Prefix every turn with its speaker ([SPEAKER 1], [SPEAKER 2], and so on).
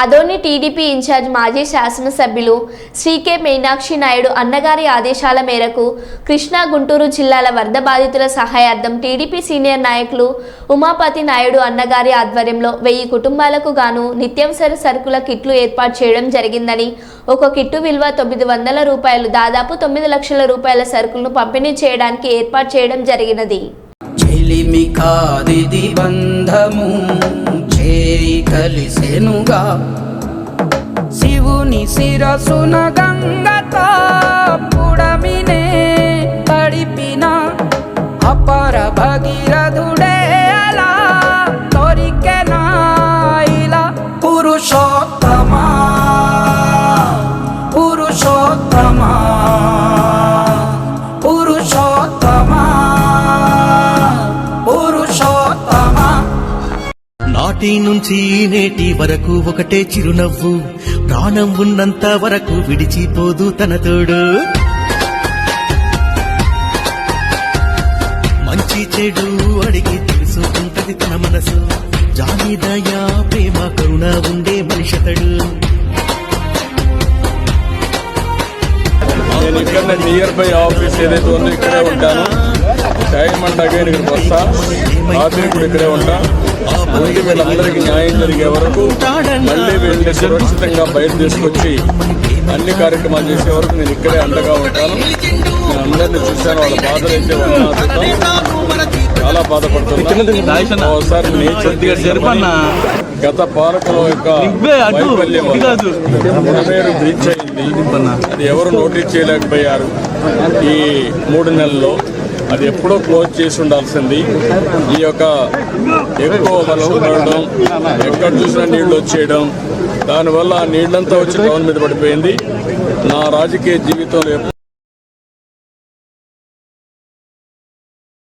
[SPEAKER 1] Adoni TDP incharge మాజీ శాసనసభ్యులు శ్రీకే మీనాక్షి నాయుడు అన్నగారి ఆదేశాల మేరకు కృష్ణా గుంటూరు జిల్లాల వరద బాధితుల సహాయార్థం టీడీపీ సీనియర్ నాయకులు ఉమాపతి నాయుడు అన్నగారి ఆధ్వర్యంలో వెయ్యి కుటుంబాలకు గాను నిత్యావసర సరుకుల కిట్లు ఏర్పాటు చేయడం జరిగిందని ఒక కిట్టు విలువ తొమ్మిది వందల రూపాయలు దాదాపు తొమ్మిది లక్షల రూపాయల సరుకులను పంపిణీ చేయడానికి ఏర్పాటు చేయడం జరిగినది.
[SPEAKER 2] బంధము. కలిసెనుగా. శివుని శిరసున గంగ
[SPEAKER 3] నాటి నుంచి నేటి వరకు ఒకటే చిరునవ్వు. ప్రాణం ఉన్నంత వరకు విడిచిపోదు తన తోడు. మంచి చెడు అడిగి తెలుసుకుంటది తన మనసు. జాలి దయా ప్రేమ కరుణ ఉండే మనిషతడు
[SPEAKER 4] నేను ఇక్కడ నియర్ బై ఆఫీస్ ఏదైతే ఉందో ఇక్కడే ఉంటాను. టైం అండ్ అగైన్ ఇక్కడికి వస్తా. రాత్రి కూడా ఇక్కడే ఉంటా. ముందు వీళ్ళందరికీ న్యాయం జరిగే వరకు మళ్ళీ వీళ్ళని సురక్షితంగా బయట తీసుకొచ్చి అన్ని కార్యక్రమాలు చేసే వరకు నేను ఇక్కడే అండగా ఉంటాను. నేను అందరినీ చూశాను. వాళ్ళ బాధలు అయితే చాలా బాధపడుతున్నాను ఒకసారి నేచర్ గత పాలకుల యొక్క వైఫల్యం బ్రీచ్ అయింది. అది ఎవరు నోటీస్ చేయలేకపోయారు? ఈ మూడు నెలల్లో అది ఎప్పుడో క్లోజ్ చేసి ఉండాల్సింది. ఈ యొక్క ఎక్కువ వర్షం పడడం ఎక్కడ చూసినా నీళ్ళు వచ్చేయడం దానివల్ల ఆ నీళ్ళంతా వచ్చి టౌన్ మీద పడిపోయింది. నా రాజకీయ జీవితంలో